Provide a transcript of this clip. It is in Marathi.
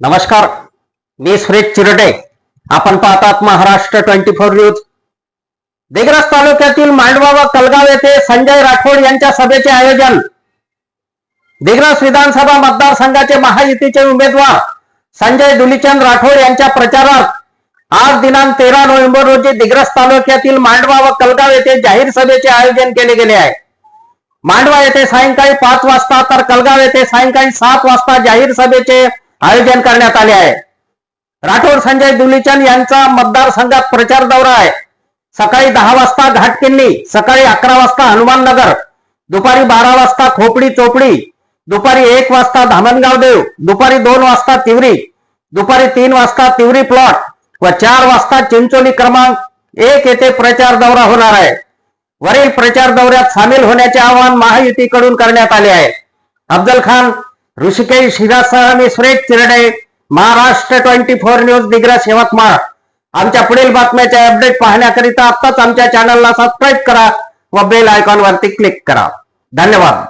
नमस्कार मी सुरेश चिरटे आपण पाहतात Maharashtra twenty four news. Digras तालुक्यातील मांडवा व कलगाव येथे संजय राठोड यांच्या सभेचे आयोजन. दिग्रस विधानसभा मतदारसंघाचे महायुतीचे उमेदवार संजय दुलीचंद राठोड यांच्या प्रचारात आज दिनांक तेरा नोव्हेंबर रोजी दिग्रस तालुक्यातील मांडवा व कलगाव येथे जाहीर सभेचे आयोजन केले गेले आहे. मांडवा येथे सायंकाळी पाच वाजता तर कलगाव येथे सायंकाळी सात वाजता जाहीर सभेचे आयोजन करण्यात आले आहे. राठोड संजय दुलीचंद यांचा मतदारसंघात प्रचार दौरा आहे. सकाळी दहा वाजता घाटकिल्ली सकाळी अकरा वाजता हनुमान नगर दुपारी बारा वाजता खोपडी चोपडी दुपारी एक वाजता धामणगाव देव दुपारी दोन वाजता तिवरी दुपारी तीन वाजता तिवरी प्लॉट व चार वाजता चिंचोली क्रमांक एक येथे प्रचार दौरा होणार आहे. वरील प्रचार दौऱ्यात सामील होण्याचे आवाहन महायुतीकडून करण्यात आले आहे. अफजल खान ऋषिकेश हिरासह मी Suresh Chirde Maharashtra twenty four news Digras Yavatmal आमच्या पुढील बातम्याचे अपडेट पाहण्याकरिता आत्ताच आमच्या चॅनलला सबस्क्राईब करा व बेल आयकॉन वरती क्लिक करा. धन्यवाद.